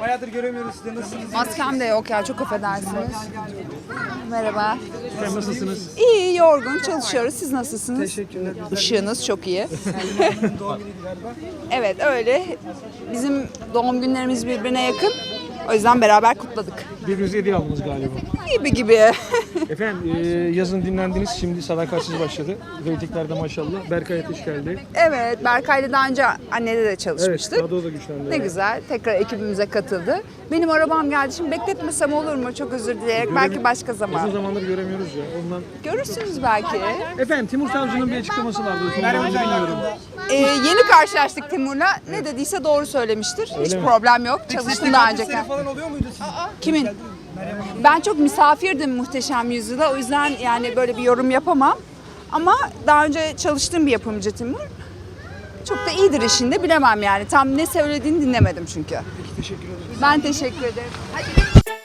Bayağıdır göremiyoruz sizi. Nasılsınız? Maskem de yok ya çok affedersiniz. Merhaba. Efendim nasılsınız? İyi, yorgun, çalışıyoruz. Siz nasılsınız? Teşekkürler. Işığınız çok iyi. Doğum günüydü galiba. Evet öyle. Bizim doğum günlerimiz birbirine yakın. O yüzden beraber kutladık. Birbirinize hediye aldınız galiba. Gibi gibi. Efendim e, yazın dinlendiniz. Şimdi sadakatsiz başladı. Reytinglerde maşallah. Berkay Ateş geldi. evet Berkay'la daha önce annede de Evet. çalışmıştık. Kadro da güçlendi. Ne güzel. Tekrar ekibimize katıldı. Benim arabam geldi. Şimdi bekletmesem olur mu? Çok özür dileyerek. Belki başka Uzun zaman. zamandır göremiyoruz ya. Ondan. Görürsünüz belki. Efendim Timur Savcı'nın bir açıklaması vardı. Merhaba bilmiyorum. Yeni karşılaştık Timur'la. Ne dediyse doğru söylemiştir. Hiç problem yok. Çalıştım daha önce. falan oluyor muydu sizin? Kimin? Ben çok misafirdim Muhteşem Yüzyıl'a. O yüzden yani böyle bir yorum yapamam. Ama daha önce çalıştığım bir yapımcı Timur. Çok da iyidir işinde bilemem yani. Tam ne söylediğini dinlemedim çünkü. Teşekkür ederim. Ben teşekkür ederim. Hadi